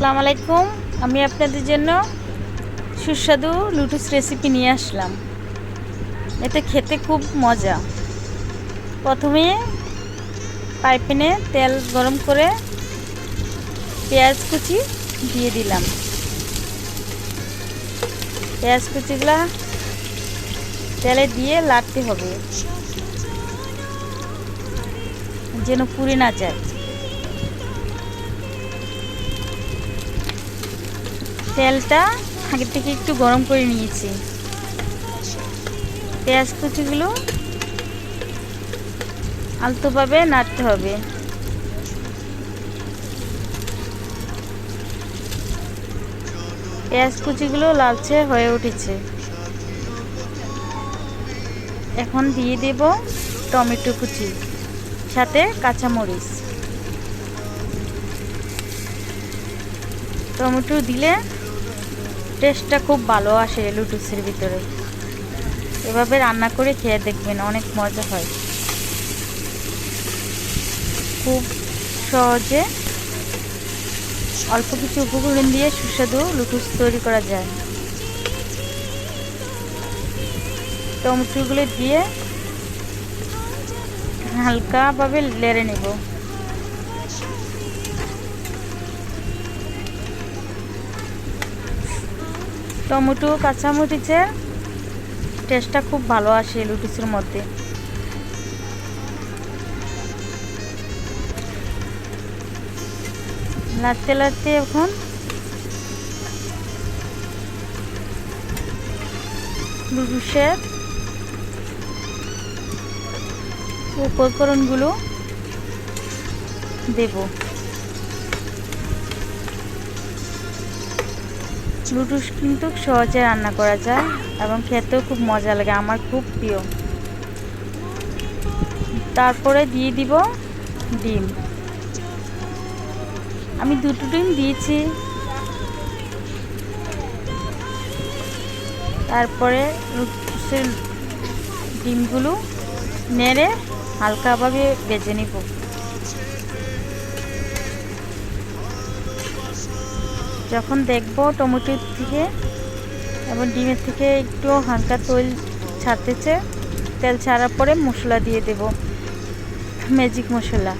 আসসালামু আলাইকুম। আমি আপনাদের জন্য সুস্বাদু লুটুস রেসিপি নিয়ে আসলাম। এটা খেতে খুব মজা। প্রথমে পাইপেনে তেল গরম করে পেঁয়াজ কুচি দিয়ে দিলাম। পেঁয়াজ কুচিগুলা তেলে দিয়ে লাড়তে হবে। যেন পুড়ে না যায়। তেলটা আগে থেকে একটু গরম করে নিয়েছি। পেঁয়াজ কুচিগুলো আলতোভাবে নাড়তে হবে। পেঁয়াজ কুচিগুলো লালচে হয়ে উঠেছে। এখন দিয়ে দেব টমেটো কুচি, সাথে কাঁচামরিচ। টমেটো দিলে টেস্টটা খুব ভালো আসে লুটুসের ভিতরে। এভাবে রান্না করে খেয়ে দেখবেন অনেক মজা হয়। খুব সহজে অল্প কিছু উপকরণ দিয়ে সুস্বাদু লুটুস তৈরি করা যায়। টমেটোগুলো দিয়ে হালকাভাবে লেড়ে নেব। টমেটো কাঁচামরিচের টেস্টটা খুব ভালো আসে লুটিসের মধ্যে। লাড়তে লাড়তে এখন লুটুসের উপকরণগুলো দেব। লুটুস কিন্তু সহজে রান্না করা যায় এবং খেতেও খুব মজা লাগে, আমার খুব প্রিয়। তারপরে দিয়ে দিব ডিম। আমি দুটো ডিম দিয়েছি। তারপরে ডিমগুলো নেড়ে হালকাভাবে বেজে নিব। যখন দেখব টমেটো থেকে এবং ডিমের থেকে একটু হালকা তেল ছাড়তেছে, তেল ছাড়ার পরে মশলা দিয়ে দেব ম্যাজিক মশলা।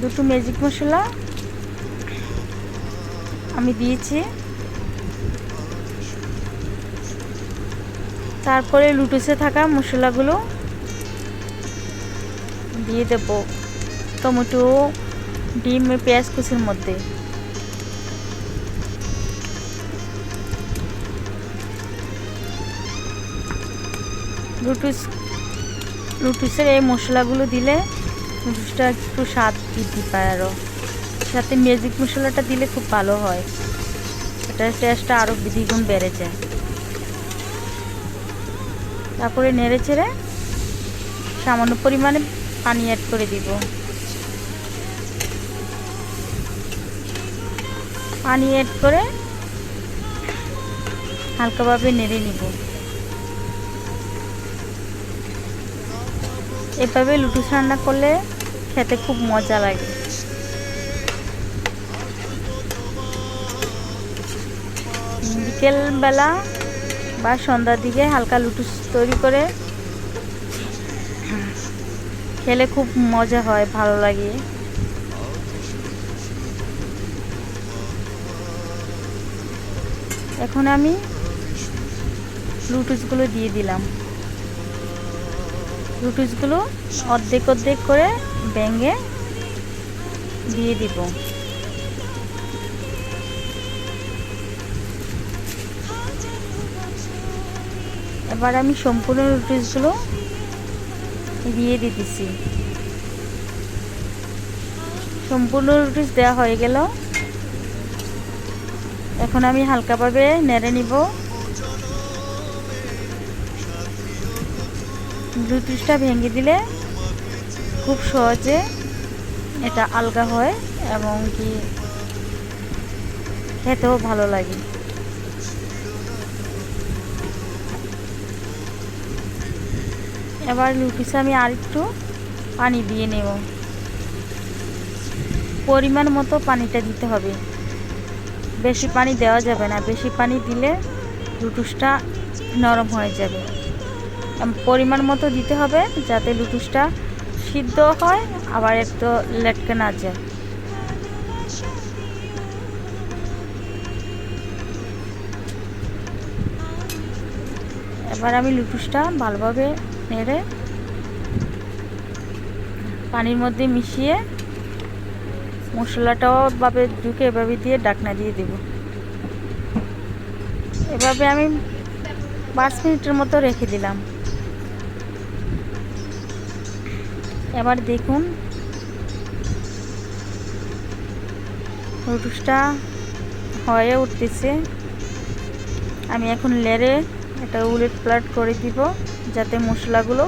দুটো ম্যাজিক মশলা আমি দিয়েছি। তারপরে লুটুসে থাকা মশলাগুলো দিয়ে দেব টমেটো, ডিম, পেঁয়াজ কুচির মধ্যে। লুটুস লুটুসের এই মশলাগুলো দিলে লুটুসটা একটু স্বাদ বৃদ্ধি পায় আরও সাথে ম্যাজিক মশলাটা দিলে খুব ভালো হয়। এটার টেস্টটা আরও দ্বিগুণ বেড়ে যায়। তারপরে নেড়ে ছেড়ে সামান্য পরিমাণে পানি অ্যাড করে দিব। পানি অ্যাড করে হালকাভাবে নেড়ে নিব। এভাবে লুটুস রান্না করলে খেতে খুব মজা লাগে। বিকেলবেলা বা সন্ধ্যার দিকে হালকা লুটুস তৈরি করে খেলে খুব মজা হয়, ভালো লাগে। এখন আমি লুটুসগুলো দিয়ে দিলাম। লুটুসগুলো অর্ধেক অর্ধেক করে ব্যাঙে দিয়ে দিব। এবার আমি সম্পূর্ণ লুটুসগুলো দিয়ে দিতেছি। সম্পূর্ণ লুটুস দেওয়া হয়ে গেল। এখন আমি হালকাভাবে নেড়ে নিব। লুটুসটা ভেঙে দিলে খুব সহজে এটা আলগা হয় এবং কি খেতেও ভালো লাগে। এবার লুটিসে আমি আর একটু পানি দিয়ে নেব। পরিমাণ মতো পানিটা দিতে হবে। বেশি পানি দেওয়া যাবে না, বেশি পানি দিলে লুটুসটা নরম হয়ে যাবে। পরিমাণ মতো দিতে হবে যাতে লুটুসটা সিদ্ধ হয়, আবার একটু লেটকে না যায়। এবার আমি লুটুসটা ভালোভাবে নেড়ে পানির মধ্যে মিশিয়ে মশলাটাও ভাবে ঢুকে এভাবে দিয়ে ডাকনা দিয়ে দেব। এভাবে আমি পাঁচ মিনিটের মতো রেখে দিলাম। এবার দেখুন। লুটুসটা হয়ে উঠতেছে। আমি এখন লেড়ে এটা উলেট প্লাট করে দিব, যাতে মশলাগুলো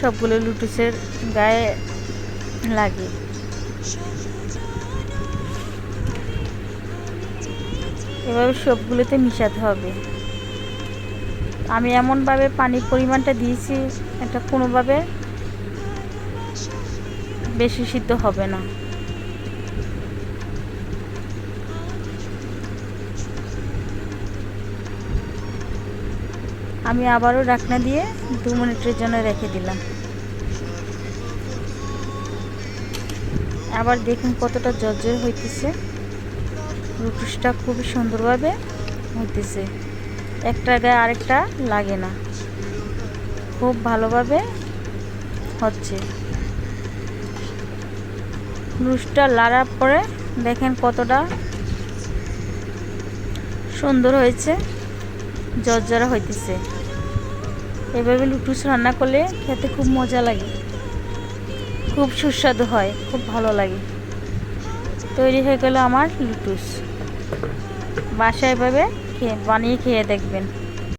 সবগুলো লুটুসের গায়ে লাগে। এভাবে সবগুলোতে মিশাতে হবে। আমি এমনভাবে পানির পরিমাণটা দিয়েছি, এটা কোনোভাবে বেশি সিদ্ধ হবে না। আমি আবারও ডাকনা দিয়ে দু মিনিটের জন্য রেখে দিলাম। আবার দেখুন কতটা জর্জর হইতেছে। রুটুসটা খুবই সুন্দরভাবে হইতেছে। একটা গায়ে আরেকটা লাগে না। খুব ভালোভাবে হচ্ছে। রুসটা লাড়ার পরে দেখেন কতটা সুন্দর হয়েছে জর্জরা হইতেছে। এভাবে লুটুস রান্না করলে খেতে খুব মজা লাগে। খুব সুস্বাদু হয়, খুব ভালো লাগে। তৈরি হয়ে গেল আমার লুটুস। বাসায় এভাবে খেয়ে বানিয়ে খেয়ে দেখবেন।